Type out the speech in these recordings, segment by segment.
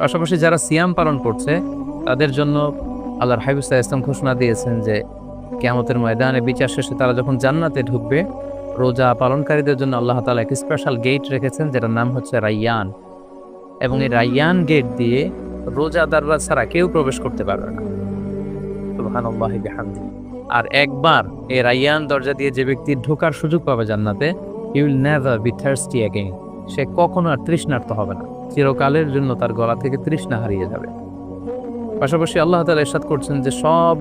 পাশাপাশি যারা সিয়াম পালন করছে, তাদের জন্য আল্লাহর হাবিবুল্লাহ ইসলাম ঘোষণা দিয়েছেন যে, কেয়ামতের ময়দানে বিচার শেষে তারা যখন জান্নাতে ঢুকবে, রোজা পালনকারীদের জন্য আল্লাহ তালা একটি স্পেশাল গেট রেখেছেন যেটার নাম হচ্ছে রাইয়ান। এবং এই রাইয়ান গেট দিয়ে রোজাদাররা ছাড়া কেউ প্রবেশ করতে পারবে না। আর একবার এই রাইয়ান দরজা দিয়ে যে ব্যক্তি ঢোকার সুযোগ পাবে জান্নাতে you will never be thirsty again সে কখনো আর তৃষ্ণার্ত হবে না। চিরকালের জন্য তার গলা থেকে তৃষ্ণা হারিয়ে যাবে। পাশাপাশি আল্লাহ তালা ইরশাদ করছেন যে সব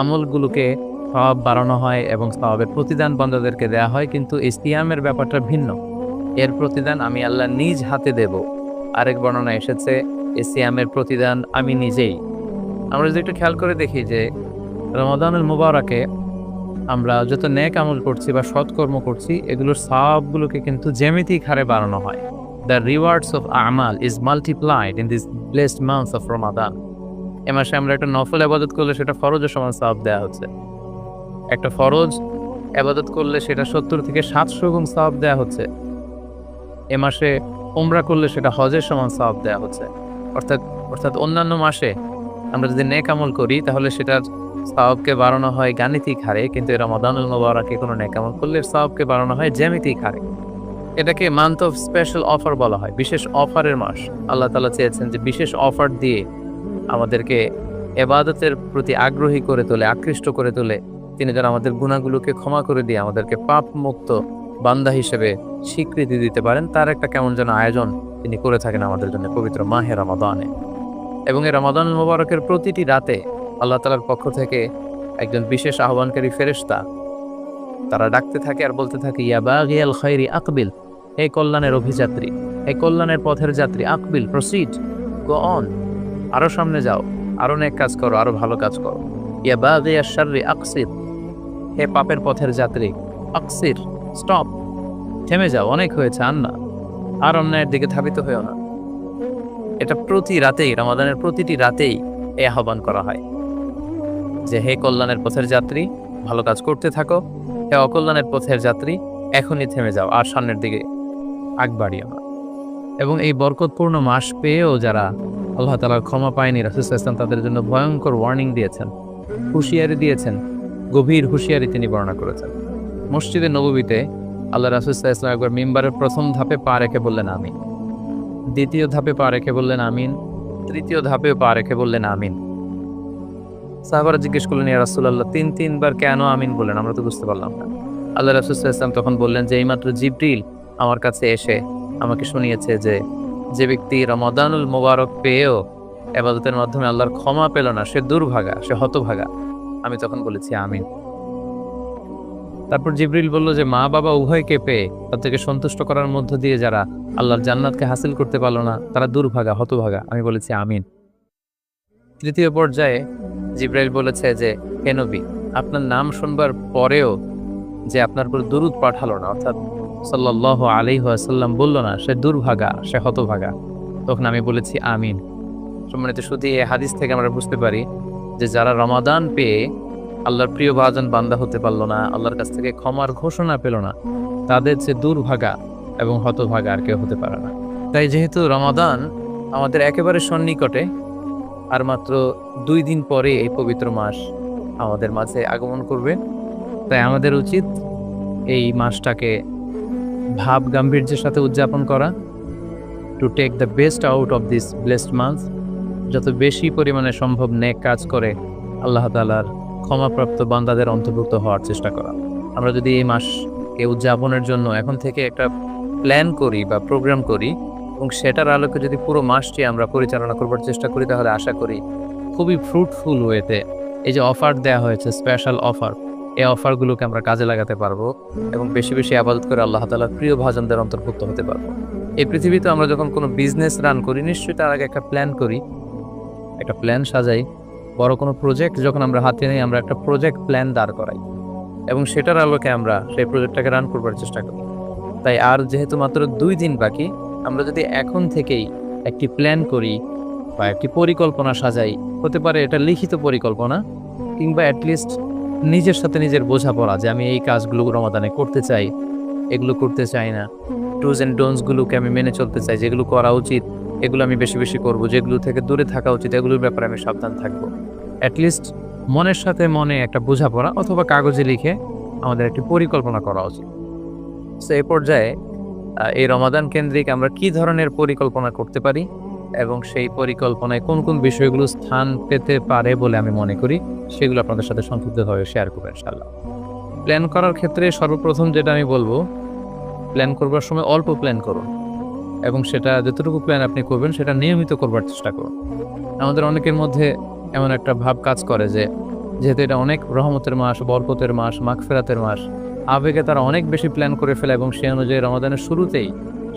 আমলগুলোকে সব বাড়ানো হয় এবং সবের প্রতিদান বন্ধাদেরকে দেয়া হয়, কিন্তু ইসতিয়ামের ব্যাপারটা ভিন্ন। এর প্রতিদান আমি আল্লাহ নিজ হাতে দেব। আরেক বর্ণনা এসেছে ইসিয়ামের প্রতিদান আমি নিজেই। আমরা যদি একটু খেয়াল করে দেখি যে রমাদানুল মুবারকে আমরা যত নেক আমল করছি বা সৎকর্ম করছি, এগুলোর সবগুলোকে কিন্তু জ্যামিতিক হারে বাড়ানো হয়। The rewards of Amal is multiplied in this blessed months of Ramadan এ মাসে আমরা একটা নফল আবাদত করলে সেটা ফরজের সমান সব দেওয়া হচ্ছে। একটা ফরজ আবাদত করলে সেটা সত্তর থেকে সাতশো গুণ সব দেওয়া হচ্ছে। এ মাসে উমরা করলে সেটা হজের সমান সব দেওয়া হচ্ছে। অর্থাৎ অর্থাৎ অন্যান্য মাসে আমরা যদি নেক আমল করি, তাহলে সেটার সবকে বাড়ানো হয় গাণিতিক হারে, কিন্তু এরা মদানুল কোনো নেক আমল করলে সবকে বাড়ানো হয় জ্যামিতিক হারে। এটাকে মান্থ অফ স্পেশাল অফার বলা হয়, বিশেষ অফারের মাস। আল্লাহ তালা চেয়েছেন যে বিশেষ অফার দিয়ে আমাদেরকে এবাদতের প্রতি আগ্রহী করে তোলে, আকৃষ্ট করে তোলে। তিনি যেন আমাদের গুণাগুলোকে ক্ষমা করে দিয়ে আমাদেরকে পাপ মুক্ত বান্দা হিসেবে স্বীকৃতি দিতে পারেন। তার একটা কেমন যেন আয়োজন তিনি করে থাকেন আমাদের জন্য পবিত্র মাহে রমাদানে। এবং এই রমাদান মোবারকের প্রতিটি রাতে আল্লাহ তালার পক্ষ থেকে একজন বিশেষ আহ্বানকারী ফেরেশতা, তারা ডাকতে থাকে আর বলতে থাকে, ইয়া বাগিয়াল খৈরি আকবিল। হে কল্যাণের অভিযাত্রী, হে কল্যাণের পথের যাত্রী, আকবিল প্রসিড গো অন আরও সামনে যাও, আরও অনেক কাজ করো, আরও ভালো কাজ করো। ইয়া বাগিয়া শাররি, আকসির। হে পাপের পথের যাত্রী, আকসির স্টপ থেমে যাও, অনেক হয়েছে আর না। আর অন্যায়ের দিকে ধাবিত হয়েও না। এটা প্রতি রাতেই, রমাদানের প্রতিটি রাতেই এ আহ্বান করা হয়। যে হে কল্যাণের পথের যাত্রী, ভালো কাজ করতে থাকো। হে অকল্যাণের পথের যাত্রী, এখনই থেমে যাও, আর সামনের দিকে আগ বাড়িও না এবং এই বরকতপূর্ণ মাস পেয়েও যারা আল্লাহ তালার ক্ষমা পায়নি, রাসুল ইসলাম তাদের জন্য ভয়ঙ্কর ওয়ার্নিং দিয়েছেন, হুঁশিয়ারি দিয়েছেন, গভীর হুঁশিয়ারি তিনি বর্ণনা করেছেন। মসজিদে নববীতে আল্লাহ রাসুল ইসলাম একবার মিম্বারের প্রথম ধাপে পা রেখে বললেন, আমিন দ্বিতীয় ধাপে পা রেখে বললেন, আমিন তৃতীয় ধাপেও পা রেখে বললেন, আমিন সাহাবারা জিজ্ঞেস করলেন, ইয়া রাসূলুল্লাহ তিন তিনবার কেন আমিন বললেন? আমরা তো বুঝতে পারলাম না। আল্লাহ রাসূল ইসলাম তখন বললেন যে, এইমাত্র জিবরিল আমার কাছে এসে আমাকে শুনিয়েছে যে যে ব্যক্তি রমাদানুল মোবারক পেয়েও এবাদতের মাধ্যমে আল্লাহর ক্ষমা পেল না, সে দুর্ভাগা, সে হতভাগা। আমি তখন বলেছি, আমিন। তারপর জিবরিল বলল যে, মা বাবা উভয়কে পেয়ে তাদেরকে সন্তুষ্ট করার মধ্য দিয়ে যারা আল্লাহর জান্নাতকে হাসিল করতে পারল না, তারা দুর্ভাগা, হতভাগা। আমি বলেছি, আমিন। তৃতীয় পর্যায়ে জিব্রাইল বলেছে যে হেনবি আপনার নাম শুনবার পরেও যে আপনার উপর দুরুদ পাঠালো না, অর্থাৎ সাল্লাহ আলি সাল্লাম বলল না, সে দুর্ভাগা, সে হতভাগা। তখন আমি বলেছি, আমিন। সম্মানিত শুধু এই হাদিস থেকে আমরা বুঝতে পারি যে যারা রমাদান পেয়ে আল্লাহর প্রিয় ভাজন বান্দা হতে পারল না, আল্লাহর কাছ থেকে ক্ষমার ঘোষণা পেল না, তাদের যে দুর্ভাগা এবং হতভাগা আর কেউ হতে পারে না। তাই যেহেতু রমাদান আমাদের একেবারে সন্নিকটে, আর মাত্র দুই দিন পরে এই পবিত্র মাস আমাদের মাঝে আগমন করবে, তাই আমাদের উচিত এই মাসটাকে ভাব গাম্ভীর্যের সাথে উদযাপন করা to take the best out of this blessed month যত বেশি পরিমাণে সম্ভব নেক কাজ করে আল্লাহ তালার ক্ষমাপ্রাপ্ত বান্দাদের অন্তর্ভুক্ত হওয়ার চেষ্টা করা। আমরা যদি এই মাসকে উদযাপনের জন্য এখন থেকে একটা প্ল্যান করি বা প্রোগ্রাম করি, এবং সেটার আলোকে যদি পুরো মাসটি আমরা পরিচালনা করবার চেষ্টা করি, তাহলে আশা করি খুবই ফ্রুটফুল ওয়েতে এই যে অফার দেওয়া হয়েছে স্পেশাল অফার এই অফারগুলোকে আমরা কাজে লাগাতে পারব এবং বেশি বেশি আবাদত করে আল্লাহ তালার প্রিয় ভাজনদের অন্তর্ভুক্ত হতে পারব। এই পৃথিবীতে আমরা যখন কোনো বিজনেস রান করি, নিশ্চয়ই তার আগে একটা প্ল্যান করি, একটা প্ল্যান সাজাই, বড় কোনো প্রজেক্ট যখন আমরা হাতে নিই, আমরা একটা প্রজেক্ট প্ল্যান দাঁড় করাই এবং সেটার আলোকে আমরা সেই প্রজেক্টটাকে রান করবার চেষ্টা করি। তাই আর যেহেতু মাত্র দুই দিন বাকি, আমরা যদি এখন থেকেই একটি প্ল্যান করি বা একটি পরিকল্পনা সাজাই, হতে পারে এটা লিখিত পরিকল্পনা কিংবা অ্যাটলিস্ট নিজের সাথে নিজের বোঝাপড়া যে আমি এই কাজগুলো রমাদানে করতে চাই, এগুলো করতে চাই না। ডুজ অ্যান্ড ডোনসগুলোকে আমি মেনে চলতে চাই, যেগুলো করা উচিত, এগুলো আমি বেশি বেশি করব, যেগুলো থেকে দূরে থাকা উচিত, এগুলোর ব্যাপারে আমি সাবধান থাকব। অ্যাটলিস্ট মনের সাথে মনে একটা বোঝাপড়া অথবা কাগজে লিখে আমাদের একটি পরিকল্পনা করা উচিত। সো এই পর্যায়ে এই রমাদান কেন্দ্রিক আমরা কি ধরনের পরিকল্পনা করতে পারি? এবং সেই পরিকল্পনায় কোন কোন বিষয়গুলো স্থান পেতে পারে বলে আমি মনে করি, সেগুলো আপনাদের সাথে সংক্ষিপ্তভাবে শেয়ার করব ইনশাল্লাহ প্ল্যান করার ক্ষেত্রে সর্বপ্রথম যেটা আমি বলব প্ল্যান করবার সময় অল্প প্ল্যান করুন এবং সেটা যতটুকু প্ল্যান আপনি করবেন সেটা নিয়মিত করবার চেষ্টা করুন। আমাদের অনেকের মধ্যে এমন একটা ভাব কাজ করে যে, যেহেতু এটা অনেক রহমতের মাস, বরকতের মাস, মাগফেরাতের মাস, আবেগে তারা অনেক বেশি প্ল্যান করে ফেলে এবং সে অনুযায়ী রমাদানের শুরুতেই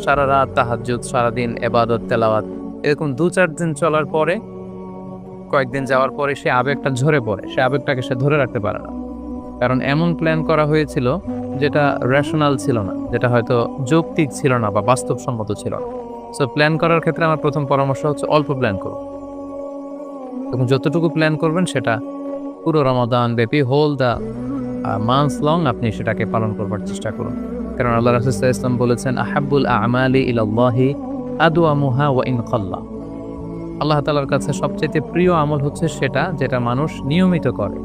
সারা রাত তাহাজ্জুদ, সারাদিন এবাদত, তেলাওয়াত এরকম দু চার দিন চলার পরে, কয়েকদিন যাওয়ার পরে সে আবেগটা ঝরে পড়ে। সে আবেগটাকে সে ধরে রাখতে পারে না। কারণ এমন প্ল্যান করা হয়েছিল যেটা রেশনাল ছিল না, যেটা হয়তো যৌক্তিক ছিল না বা বাস্তবসম্মত ছিল না। সো প্ল্যান করার ক্ষেত্রে আমার প্রথম পরামর্শ হচ্ছে অল্প প্ল্যান করুন। এবং যতটুকু প্ল্যান করবেন সেটা পুরো রমাদান ব্যাপী হোল দ্য মান্থ লং আপনি সেটাকে পালন করবার চেষ্টা করুন। কারণ আল্লাহ রাসুল্লাহ ইসলাম বলেছেন আহাবুল আমালি ইলাল্লাহি আদু আমুহা ওয়া আল্লাহ তালার কাছে সবচেয়ে প্রিয় আমল হচ্ছে সেটা যেটা মানুষ নিয়মিত করে।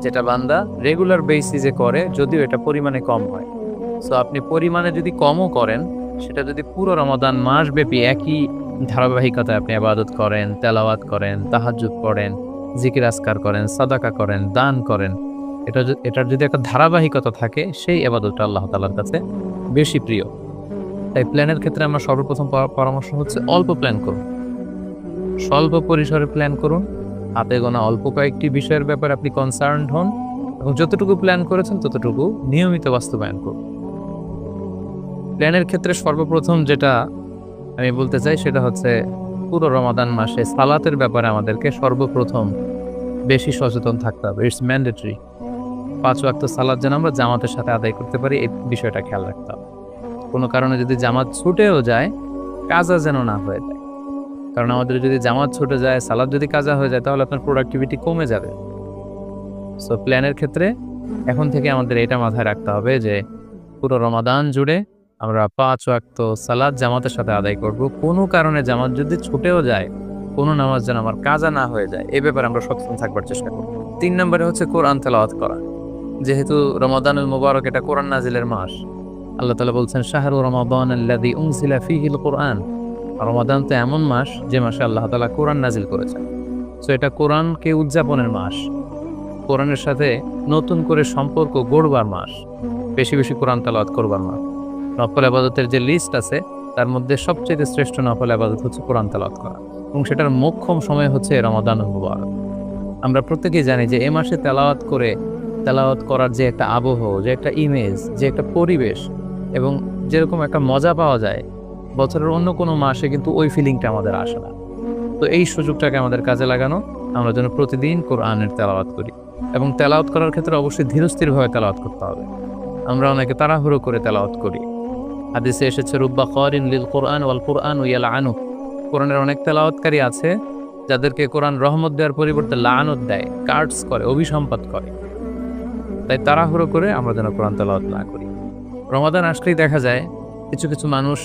যেটা বান্দা রেগুলার বেসিসে করে, যদিও এটা পরিমাণে কম হয়। সো আপনি পরিমাণে যদি কমও করেন, সেটা যদি পুরো রমাদান মাস ব্যাপী একই ধারাবাহিকতায় আপনি আবাদত করেন, তেলাওয়াত করেন তাহাজুদ করেন জিকির আসকার করেন, সাদাকা করেন, দান করেন, এটা এটার যদি একটা ধারাবাহিকতা থাকে, সেই আবাদতটা আল্লাহ তালার কাছে বেশি প্রিয়। তাই প্ল্যানের ক্ষেত্রে আমার সর্বপ্রথম পরামর্শ হচ্ছে অল্প প্ল্যান করুন। স্বল্প পরিসরে প্ল্যান করুন। হাতে গোনা অল্প কয়েকটি বিষয়ের ব্যাপারে আপনি কনসার্ন হন এবং যতটুকু প্ল্যান করেছেন ততটুকু নিয়মিত বাস্তবায়ন করুন। প্ল্যানের ক্ষেত্রে সর্বপ্রথম যেটা আমি বলতে চাই সেটা হচ্ছে পুরো রমাদান মাসে সালাতের ব্যাপারে আমাদেরকে সর্বপ্রথম বেশি সচেতন থাকতে হবে। ইটস ম্যান্ডেটরি পাঁচ ওয়াক্ত সালাদ যেন আমরা জামাতের সাথে আদায় করতে পারি, এই বিষয়টা খেয়াল রাখতে হবে। কোনো কারণে যদি জামাত ছুটেও যায়, কাজা যেন না হয়ে যায়। কারণ আমাদের যদি জামাত ছুটে যায়, সালাদ যদি কাজা হয়ে যায়, তাহলে আপনার প্রোডাক্টিভিটি কমে যাবে। সো প্ল্যানের ক্ষেত্রে এখন থেকে আমাদের এটা মাথায় রাখতে হবে যে, পুরো রমাদান জুড়ে আমরা পাঁচ ওয়াক্ত সালাদ জামাতের সাথে আদায় করব। কোনো কারণে জামাত যদি ছুটেও যায়, কোনো নামাজ যেন আমার কাজা না হয়ে যায়, এ ব্যাপারে আমরা সচেতন থাকবার চেষ্টা করব। তিন নম্বরে হচ্ছে কোরআন তেলাওয়াত করা। যেহেতু রমাদানুল মুবারক এটা কোরআন নাজিলের মাস আল্লাহ তালা বলছেন, শাহরু রমাদান কোরআন। রমাদান তো এমন মাস যে মাসে আল্লাহ তালা কোরআন নাজিল করেছেন। সো এটা কোরআনকে উদযাপনের মাস। কোরআনের সাথে নতুন করে সম্পর্ক গড়বার মাস। বেশি বেশি কোরআন তালাওয়াত করবার মাস। নফল আবাদতের যে লিস্ট আছে, তার মধ্যে সবচেয়ে শ্রেষ্ঠ নফল আবাদত হচ্ছে কোরআন তালাওয়াত করা। এবং সেটার মোক্ষম সময় হচ্ছে রমাদান মুবারক। আমরা প্রত্যেকেই জানি যে এ মাসে তেলাওয়াত করে, তেলাওয়াত করার যে একটা আবহ, যে একটা ইমেজ যে একটা পরিবেশ এবং যেরকম একটা মজা পাওয়া যায়, বছরের অন্য কোনো মাসে কিন্তু ওই ফিলিংটা আমাদের আসে না। তো এই সুযোগটাকে আমাদের কাজে লাগানো, আমরা যেন প্রতিদিন কোরআনের তেলাওয়াত করি এবং তেলাওয়াত করার ক্ষেত্রে অবশ্যই ধীরস্থিরভাবে তেলাওয়াত করতে হবে। আমরা অনেকে তাড়াহুড়ো করে তেলাওয়াত করি। হাদিসে এসেছে, রুব্বা করিন লিল কোরআন ওয়াল কোরআন ইয়াল আনু কোরআনের অনেক তেলাওয়াতকারী আছে, যাদেরকে কোরআন রহমত দেওয়ার পরিবর্তে লানত দেয় কার্ডস করে অভিসম্পাদ করে। তাই তাড়াহুড়ো করে আমরা যেন কোরআন তেলাওয়াত না করি। রমাদান আসলেই দেখা যায় কিছু কিছু মানুষ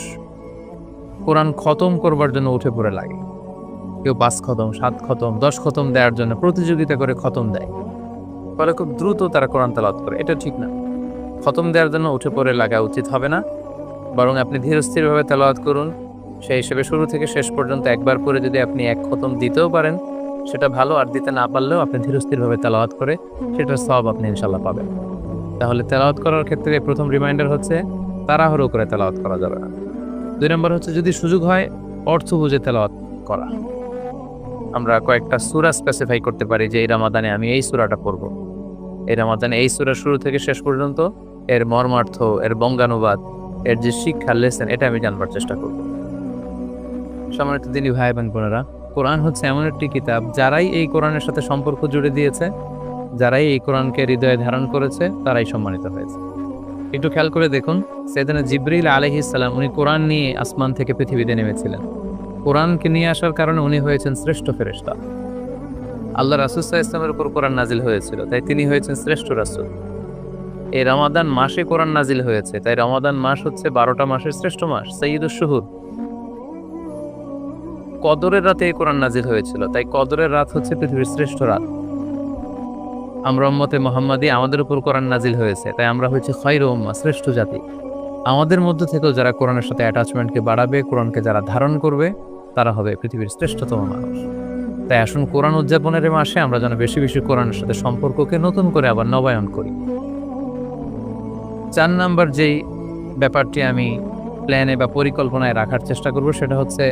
কোরআন খতম করবার জন্য উঠে পড়ে লাগে। কেউ পাঁচ খতম, সাত খতম, দশ খতম দেওয়ার জন্য প্রতিযোগিতা করে খতম দেয়। ফলে খুব দ্রুত তারা কোরআন তেলাওয়াত করে। এটা ঠিক না। খতম দেওয়ার জন্য উঠে পড়ে লাগা উচিত হবে না। বরং আপনি ধীরস্থিরভাবে তেলাওয়াত করুন। সেই হিসেবে শুরু থেকে শেষ পর্যন্ত একবার করে যদি আপনি এক খতম দিতেও পারেন, সেটা ভালো। আর দিতে না পারলেও আপনি ধীরস্থিরভাবে তেলাওয়াত করে সেটার সব আপনি ইনশাল্লাহ পাবেন। তাহলে তেলাওয়াত করার ক্ষেত্রে প্রথম রিমাইন্ডার হচ্ছে তাড়াহুড়ো করে তেলাওয়াত করা যাবে না। দুই নম্বর হচ্ছে যদি সুযোগ হয়, অর্থ বুঝে তেলাওয়াত করা। আমরা কয়েকটা সুরা স্পেসিফাই করতে পারি যে এই রামাদানে আমি এই সুরাটা পড়ব। এই রামাদানে এই সুরা শুরু থেকে শেষ পর্যন্ত এর মর্মার্থ, এর বঙ্গানুবাদ, এর যে শিক্ষা লেসেন এটা আমি জানবার চেষ্টা করব। সম্মানিত দিনী ভাই বোন বোনেরা, কোরআন হচ্ছে এমন একটি কিতাব যারাই এই কোরআনের সাথে সম্পর্ক জুড়ে দিয়েছে যারাই এই কোরআনকে হৃদয়ে ধারণ করেছে, তারাই সম্মানিত হয়েছে। একটু খেয়াল করে দেখুন, সেদিনে জিব্রিল আলহিসাল্লাম উনি কোরআন নিয়ে আসমান থেকে পৃথিবীতে নেমেছিলেন। কোরআনকে নিয়ে আসার কারণে উনি হয়েছেন শ্রেষ্ঠ ফেরেশতা। আল্লাহ রাসুসাহ ইসলামের উপর কোরআন নাজিল হয়েছিল, তাই তিনি হয়েছেন শ্রেষ্ঠ রাসুল। এই রমাদান মাসে কোরআন নাজিল হয়েছে, তাই রমাদান মাস হচ্ছে বারোটা মাসের শ্রেষ্ঠ মাস সঈদুল শুহুর। কদরের রাতে এই কোরআন নাজিল হয়েছিল, তাই কদরের রাত হচ্ছে পৃথিবীর শ্রেষ্ঠ রাত। আমরা উম্মতে মোহাম্মদী আমাদের উপর কোরআন নাজিল হয়েছে, তাই আমরা হচ্ছে খৈর উম্মা, শ্রেষ্ঠ জাতি। আমাদের মধ্যে থেকেও যারা কোরআনের সাথে অ্যাটাচমেন্টকে বাড়াবে, কোরআনকে যারা ধারণ করবে, তারা হবে পৃথিবীর শ্রেষ্ঠতম মানুষ। তাই আসুন কোরআন উদযাপনের মাসে আমরা যেন বেশি বেশি কোরআনের সাথে সম্পর্ককে নতুন করে আবার নবায়ন করি। চার নাম্বার যেই ব্যাপারটি আমি প্ল্যানে বা পরিকল্পনায় রাখার চেষ্টা করব, সেটা হচ্ছে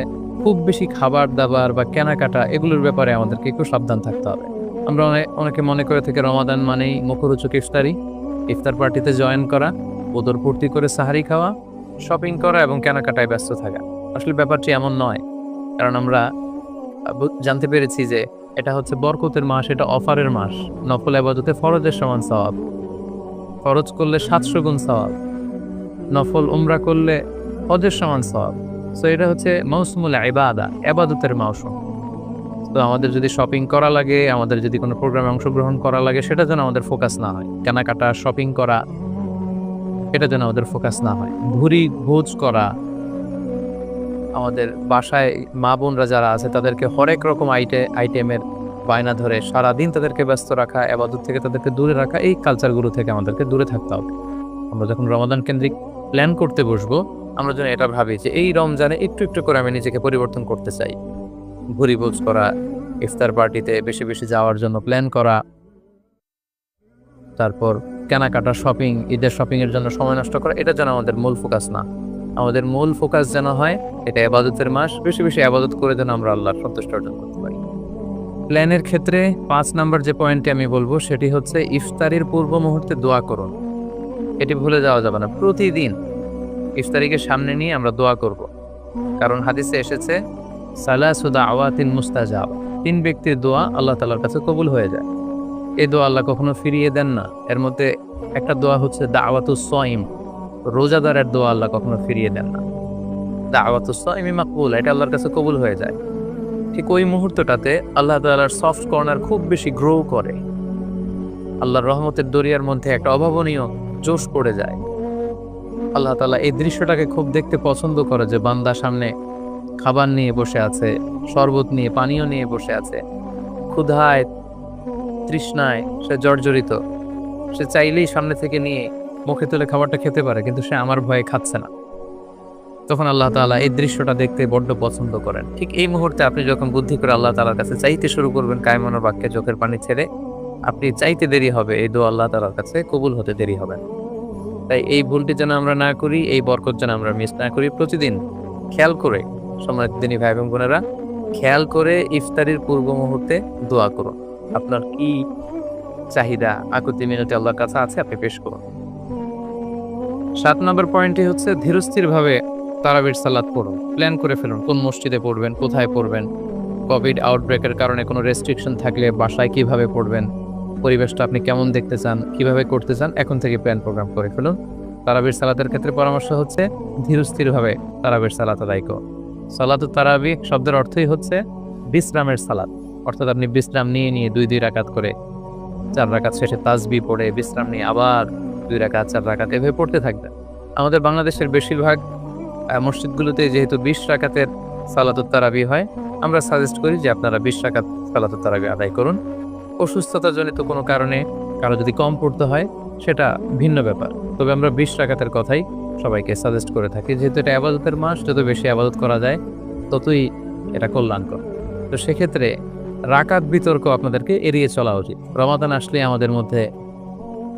খুব বেশি খাবার দাবার বা কেনাকাটা, এগুলোর ব্যাপারে আমাদেরকে একটু সাবধান থাকতে হবে। আমরা অনে- অনেকে মনে করে থেকে রমাদান মানেই মুখরোচক ইফতারি। ইফতার পার্টিতে জয়েন করা ওদর পূর্তি করে সাহারি খাওয়া শপিং করা এবং কেনাকাটায় ব্যস্ত থাকা। আসলে ব্যাপারটি এমন নয়, কারণ আমরা জানতে পেরেছি যে এটা হচ্ছে বরকতের মাস, এটা অফারের মাস। নফল আবাদতে ফরজের সমান সওয়াব। ফরজ করলে সাতশো গুণ সওয়াব। নফল উমরা করলে হজের সমান সওয়াব। সো এটা হচ্ছে মৌসুমুল ইবাদা, আবাদতের মৌসুম। তো আমাদের যদি শপিং করা লাগে, আমাদের যদি কোনো প্রোগ্রামে অংশগ্রহণ করা লাগে, সেটা যেন আমাদের ফোকাস না হয়। কেনাকাটা শপিং করা, এটা যেন আমাদের ফোকাস না হয়। ভুরি ভোজ করা, আমাদের বাসায় মা বোনরা যারা আছে, তাদেরকে হরেক রকম আইটে, আইটেমের বায়না ধরে সারাদিন তাদেরকে ব্যস্ত রাখা এবাদত থেকে তাদেরকে দূরে রাখা, এই কালচারগুলো থেকে আমাদেরকে দূরে থাকতে হবে। আমরা যখন রমাদান কেন্দ্রিক প্ল্যান করতে বসবো, আমরা যেন এটা ভাবি যে এই রমজানে একটু একটু করে আমি নিজেকে পরিবর্তন করতে চাই। ভুরি ভোজ করা, ইফতার পার্টিতে বেশি বেশি যাওয়ার জন্য প্ল্যান করা, তারপর কেনাকাটা শপিং ঈদের শপিং এর জন্য সময় নষ্ট করা, এটা যেন আমাদের মূল ফোকাস না। আমাদের মূল ফোকাস যেন হয়, এটা আবাদতের মাস, বেশি বেশি আবাদত করে যেন আমরা আল্লাহর সন্তুষ্ট অর্জন করতে পারি। প্ল্যানের ক্ষেত্রে পাঁচ নাম্বার যে পয়েন্টটি আমি বলব, সেটি হচ্ছে ইফতারির পূর্ব মুহূর্তে দোয়া করুন। এটি ভুলে যাওয়া যাবে না। প্রতিদিন ইফতারিকে সামনে নিয়ে আমরা দোয়া করব। কারণ হাদিসে এসেছে সালাসুদা আওয়াতিন মুস্তাজাব। তিন ব্যক্তির দোয়া আল্লাহ তালার কাছে কবুল হয়ে যায়। এই দোয়া আল্লাহ কখনো ফিরিয়ে দেন না। এর মধ্যে একটা দোয়া হচ্ছে দাওয়াতুস সয়িম রোজাদারের দোয়া আল্লাহ কখনো ফিরিয়ে দেন না। দাওয়াতুস সয়িমি মাকবুল, এটা আল্লাহর কাছে কবুল হয়ে যায়। ঠিক ওই মুহূর্তটাতে আল্লাহ তাআলার সফট কর্নার খুব বেশি গ্রো করে। আল্লাহর রহমতের দরিয়ার মধ্যে একটা অভাবনীয় জোশ পড়ে যায়। আল্লাহ তাআলা এই দৃশ্যটাকে খুব দেখতে পছন্দ করে যে বান্দা সামনে খাবার নিয়ে বসে আছে, শরবত নিয়ে, পানীয় নিয়ে বসে আছে। ক্ষুধায়, তৃষ্ণায় সে জর্জরিত। সে চাইলেই সামনে থেকে নিয়ে মুখে তুলে খাবারটা খেতে পারে, কিন্তু সে আমার ভয়ে খাচ্ছে না। তখন আল্লাহ তাআলা এই দৃশ্যটা দেখতে বড্ড পছন্দ করেন। ঠিক এই মুহূর্তে আপনি যখন বুদ্ধি করে আল্লাহ তাআলার কাছে চাইতে শুরু করবেন কায়মনোর বাক্যে চোখের পানি ছেড়ে, আপনি চাইতে দেরি হবে, এই দোয়া আল্লাহ তাআলার কাছে কবুল হতে দেরি হবে তাই এই ভুলটি যেন আমরা না করি, এই বরকত যেন আমরা মিস না করি, প্রতিদিন খেয়াল করে সময় দিনী ভাই এবং বোনেরা, খেয়াল করে ইফতারির পূর্ব মুহূর্তে দোয়া করুন। আপনার কি চাহিদা আকুতি মিনতি আল্লাহর কাছে আছে আপনি পেশ করুন। সাত নম্বর পয়েন্টটি হচ্ছে ধীরস্থিরভাবে তারাবির সালাত পড়ুন, প্ল্যান করে ফেলুন, কোন মসজিদে পড়বেন, কোথায় পড়বেন, কোভিড আউটব্রেকের কারণে কোনো রেস্ট্রিকশন থাকলে বাসায় কীভাবে পড়বেন, পরিবেশটা আপনি কেমন দেখতে চান, কীভাবে করতে চান, এখন থেকে প্ল্যান প্রোগ্রাম করে ফেলুন। তারাবির সালাতের ক্ষেত্রে পরামর্শ হচ্ছে, ধীরস্থিরভাবে তারাবির সালাত আদায় করুন। সালাত তারাবি শব্দের অর্থই হচ্ছে বিশ্রামের সালাত। অর্থাৎ আপনি বিশ্রাম নিয়ে নিয়ে দুই দুই রাকাত করে চার রাকাত শেষে তাজবি পড়ে, বিশ্রাম নিয়ে আবার দুই রাকাত, চার রাকাত এভাবে পড়তে থাকবেন। আমাদের বাংলাদেশের বেশিরভাগ মসজিদগুলোতে যেহেতু বিশ রাকাতের সালাতুত তারাবি হয়, আমরা সাজেস্ট করি যে আপনারা বিশ রাকাত সালাতুত তারাবি আদায় করুন। অসুস্থতাজনিত কোনো কারণে কারও যদি কম পড়তে হয়, সেটা ভিন্ন ব্যাপার। তবে আমরা বিশ রাকাতের কথাই সবাইকে সাজেস্ট করে থাকি। যেহেতু এটা আবাদতের মাস, যত বেশি আবাদত করা যায়, ততই এটা কল্যাণকর। তো সেক্ষেত্রে রাকাত বিতর্ক আপনাদেরকে এড়িয়ে চলা উচিত। রমাদান আসলে আমাদের মধ্যে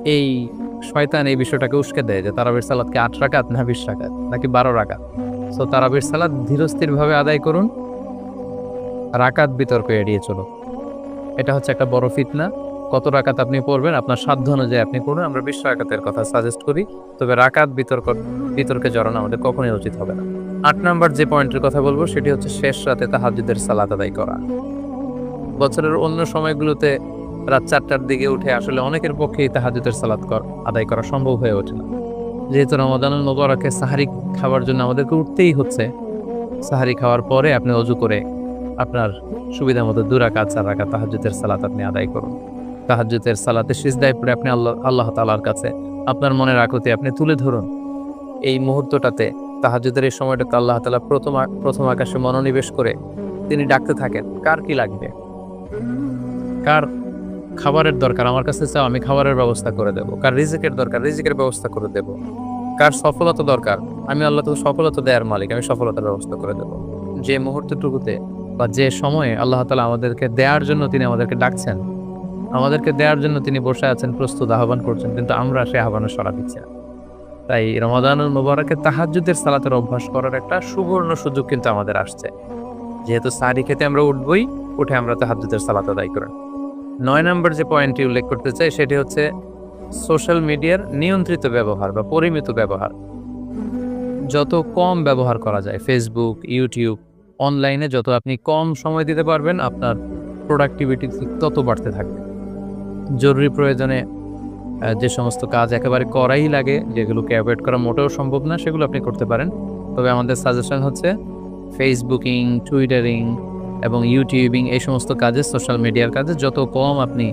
এই শয়তান এই বিষয়টাকে উস্কে দেয় যে তারাবির সালাদকে আট রাকাত না বিশ রাকাত, নাকি বারো রাকাত। সো তারাবির সালাদ ধীরস্থিরভাবে আদায় করুন। রাকাত বিতর্ক এড়িয়ে চলুন। এটা হচ্ছে একটা বড় ফিতনা। কত রাকাত আপনি পড়বেন, আপনার সাধ্য অনুযায়ী আপনি করুন আমরা বিশ রাকাতের কথা সাজেস্ট করি। তবে রাকাত বিতর্ক, বিতর্কে জড়ানো আমাদের কখনোই উচিত হবে না। আট নাম্বার যে পয়েন্টের কথা বলব, সেটি হচ্ছে শেষ রাতে তাহাজুদের সালাত আদায় করা। বছরের অন্য সময়গুলোতে রাত চারটার দিকে উঠে আসলে অনেকের পক্ষেই তাহাজুদের সালাত আদায় করা সম্ভব হয়ে ওঠে না। যেহেতু রমাদানুল মোবারকে সাহারি খাওয়ার জন্য আমাদেরকে উঠতেই হচ্ছে, সাহারি খাওয়ার পরে আপনি অজু করে আপনার সুবিধা মতো দুরাকাত চার রাকাত তাহাজুদের সালাত আপনি আদায় করুন। তাহাজুদের সালাতে সিজদায় পড়ে আপনি আল্লাহ আল্লাহ তালার কাছে আপনার মনের আকুতি আপনি তুলে ধরুন। এই মুহূর্তটাতে তাহাজুদের এই সময়টাতে আল্লাহ তালা প্রথম প্রথম আকাশে মনোনিবেশ করে তিনি ডাকতে থাকেন, কার কি লাগবে? কার খাবারের দরকার? আমার কাছে চাও, আমি খাবারের ব্যবস্থা করে দেবো। কার রিজিকের দরকার? রিজিকের ব্যবস্থা করে দেবো। কার সফলতা দরকার? আমি আল্লাহ তো সফলতা দেওয়ার মালিক, আমি সফলতার ব্যবস্থা করে দেবো। যে মুহূর্তটুকুতে বা যে সময়ে আল্লাহ তালা আমাদেরকে দেওয়ার জন্য তিনি আমাদেরকে ডাকছেন আমাদেরকে দেওয়ার জন্য তিনি বসে আছেন, প্রস্তুত, আহ্বান করছেন, কিন্তু আমরা সে আহ্বানে সরা দিচ্ছি না। তাই রমাদানুল মুবারকে তাহাজ্জুদের সালাতের অভ্যাস করার একটা সুবর্ণ সুযোগ কিন্তু আমাদের আসছে। যেহেতু সারি খেতে আমরা উঠবই, উঠে আমরা তাহাজ্জুদের সালাত আদায় করেন নয় নম্বর যে পয়েন্টটি উল্লেখ করতে চাই, সেটি হচ্ছে সোশ্যাল মিডিয়ার নিয়ন্ত্রিত ব্যবহার বা পরিমিত ব্যবহার। যত কম ব্যবহার করা যায় ফেসবুক ইউটিউব অনলাইনে যত আপনি কম সময় দিতে পারবেন, আপনার প্রোডাক্টিভিটি তত বাড়তে থাকবে। জরুরি প্রয়োজনে যে সমস্ত কাজ একেবারে করাই লাগে, যেগুলোকে অ্যাভয়েড করা মোটেও সম্ভব না, সেগুলো আপনি করতে পারেন। তবে আমাদের সাজেশন হচ্ছে ফেসবুকিং টুইটারিং এবং ইউটিউবিং এই সমস্ত কাজে সোশ্যাল মিডিয়ার কাজে যত কম আপনি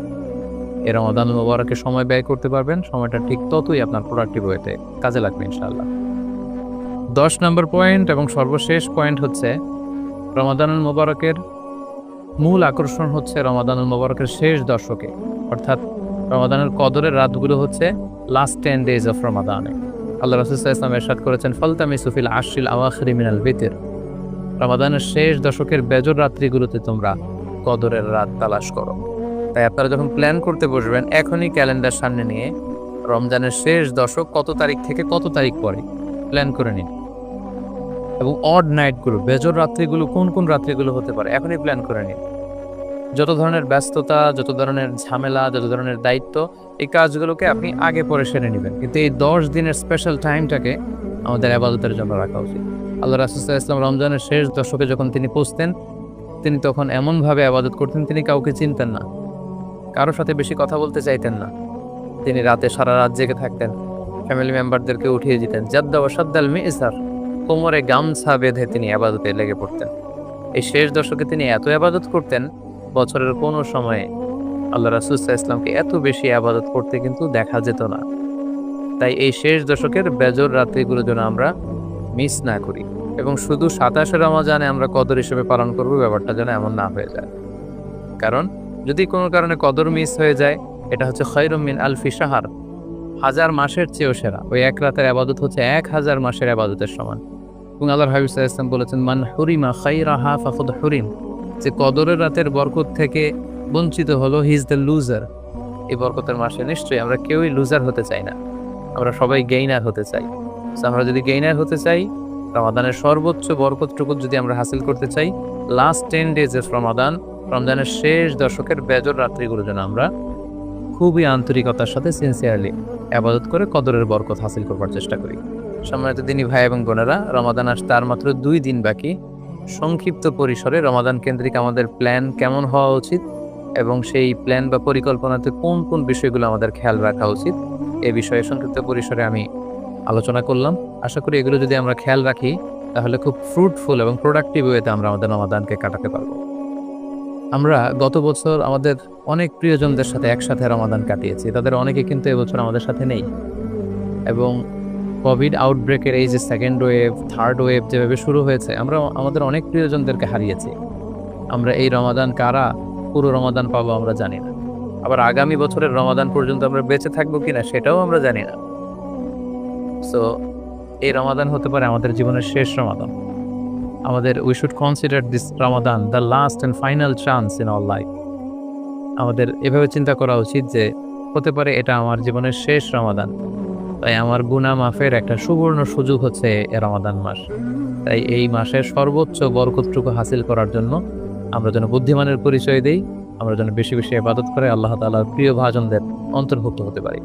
এ রমাদান মোবারকে সময় ব্যয় করতে পারবেন, সময়টা ঠিক ততই আপনার প্রোডাক্টিভ ওয়েতে কাজে লাগবে ইনশাআল্লাহ। দশ নম্বর পয়েন্ট এবং সর্বশেষ পয়েন্ট হচ্ছে, রমাদানুল মোবারকের মূল আকর্ষণ হচ্ছে রমাদানুল মোবারকের শেষ দশকে, অর্থাৎ রমাদানের কদরের রাতগুলো হচ্ছে লাস্ট টেন ডেজ অফ রমাদানে। আল্লাহ রসুল্লাহ ইসলাম এরশাদ করেছেন, ফলতামি সুফিল আশিল আওয়াখরি মিনাল বেতের। রমাদানের শেষ দশকের বেজর রাত্রিগুলোতে তোমরা কদরের রাত তালাশ করো। তাই আপনারা যখন প্ল্যান করতে বসবেন, এখনই ক্যালেন্ডার সামনে নিয়ে রমজানের শেষ দশক কত তারিখ থেকে কত তারিখ পরে? প্ল্যান করে নিন। এবং অড নাইটগুলো বেজর রাত্রিগুলো, কোন কোন রাত্রিগুলো হতে পারে? এখনই প্ল্যান করে নিন। যত ধরনের ব্যস্ততা, যত ধরনের ঝামেলা, যত ধরনের দায়িত্ব, এই কাজগুলোকে আপনি আগে পরে সেরে নেবেন। কিন্তু এই দশ দিনের স্পেশাল টাইমটাকে আমাদের আবাদতের জন্য রাখা উচিত। আল্লাহ রাসুল্লাহ ইসলাম রমজানের শেষ দশকে যখন তিনি পৌঁছতেন, তিনি তখন এমনভাবে আবাদত করতেন, তিনি কাউকে চিনতেন না। কারোর সাথে বেশি কথা বলতে চাইতেন না। তিনি রাতে সারা রাত জেগে থাকতেন। ফ্যামিলি মেম্বারদেরকে উঠিয়ে দিতেন। জাদ্দা ও সাদ্দাল মিসার। কোমরে গামছা বেঁধে তিনি আবাদতে লেগে পড়তেন। এই শেষ দশকে তিনি এত আবাদত করতেন, বছরের কোনো সময়ে আল্লাহ রাসুল্লাহ ইসলামকে এত বেশি আবাদত করতে কিন্তু দেখা যেত না। তাই এই শেষ দশকের বেজর রাত্রিগুলো যেন আমরা মিস না করি এবং শুধু সাতাশে রমাজানে আমরা কদর হিসেবে পালন করব, ব্যাপারটা যেন এমন না হয়ে যায়। কারণ যদি কোনো কারণে কদর মিস হয়ে যায়, এটা হচ্ছে খৈরমিন আলফি সাহার হাজার মাসের চেয়েও সেরা। ওই এক রাতের আবাদত হচ্ছে এক হাজার মাসের আবাদতের সমান। এবং আল্লাহ হাবিব বলেছেন, মান হুরিমা খাইরাহা ফাখুদ হুরিম। যে কদরের রাতের বরকত থেকে বঞ্চিত হলো হি ইজ দ্য লুজার এই বরকতের মাসে নিশ্চয়ই আমরা কেউই লুজার হতে চাই না। আমরা সবাই গেইনার হতে চাই। আমরা যদি গেইনার হতে চাই, রমাদানের সর্বোচ্চ বরকতটুকু যদি আমরা হাসিল করতে চাই লাস্ট টেন ডেজ ডেজের রমাদান রমজানের শেষ দশকের বেজর রাত্রিগুলো যেন আমরা খুবই আন্তরিকতার সাথে সিনসিয়ারলি আবাদত করে কদরের বরকত হাসিল করবার চেষ্টা করি। সম্মানিত দিনী ভাই এবং বোনেরা, রমাদান আসতে আর মাত্র দুই দিন বাকি। সংক্ষিপ্ত পরিসরে রমাদান কেন্দ্রিক আমাদের প্ল্যান কেমন হওয়া উচিত এবং সেই প্ল্যান বা পরিকল্পনাতে কোন কোন বিষয়গুলো আমাদের খেয়াল রাখা উচিত, এ বিষয়ে সংক্ষিপ্ত পরিসরে আমি আলোচনা করলাম। আশা করি এগুলো যদি আমরা খেয়াল রাখি, তাহলে খুব ফ্রুটফুল এবং প্রোডাক্টিভ ওয়েতে আমরা আমাদের রমাদানকে কাটাতে পারব। আমরা গত বছর আমাদের অনেক প্রিয়জনদের সাথে একসাথে রমাদান কাটিয়েছি, তাদের অনেকে কিন্তু এবছর আমাদের সাথে নেই। এবং কোভিড আউটব্রেকের এই যে সেকেন্ড ওয়েভ থার্ড ওয়েভ যেভাবে শুরু হয়েছে, আমরা আমাদের অনেক প্রিয়জনদেরকে হারিয়েছি। আমরা এই রমাদান কারা? পুরো রমাদান পাবো আমরা জানি না। আবার আগামী বছরের রমাদান পর্যন্ত আমরা বেঁচে থাকব কিনা সেটাও আমরা জানি না। সো এই রমাদান হতে পারে আমাদের জীবনের শেষ রমাদান। আমাদের we should consider this Ramadan the last and final chance in all life আমাদের এভাবে চিন্তা করা উচিত যে হতে পারে এটা আমার জীবনের শেষ রমাদান। তাই আমার গুনা মাফের একটা সুবর্ণ সুযোগ হচ্ছে রমাদান মাস। তাই এই মাসের সর্বোচ্চ বরকতটুকু হাসিল করার জন্য আমরা যেন বুদ্ধিমানের পরিচয় দিই, আমরা যেন বেশি বেশি আবাদত করে আল্লাহ তালার প্রিয় ভাজনদের অন্তর্ভুক্ত হতে পারি।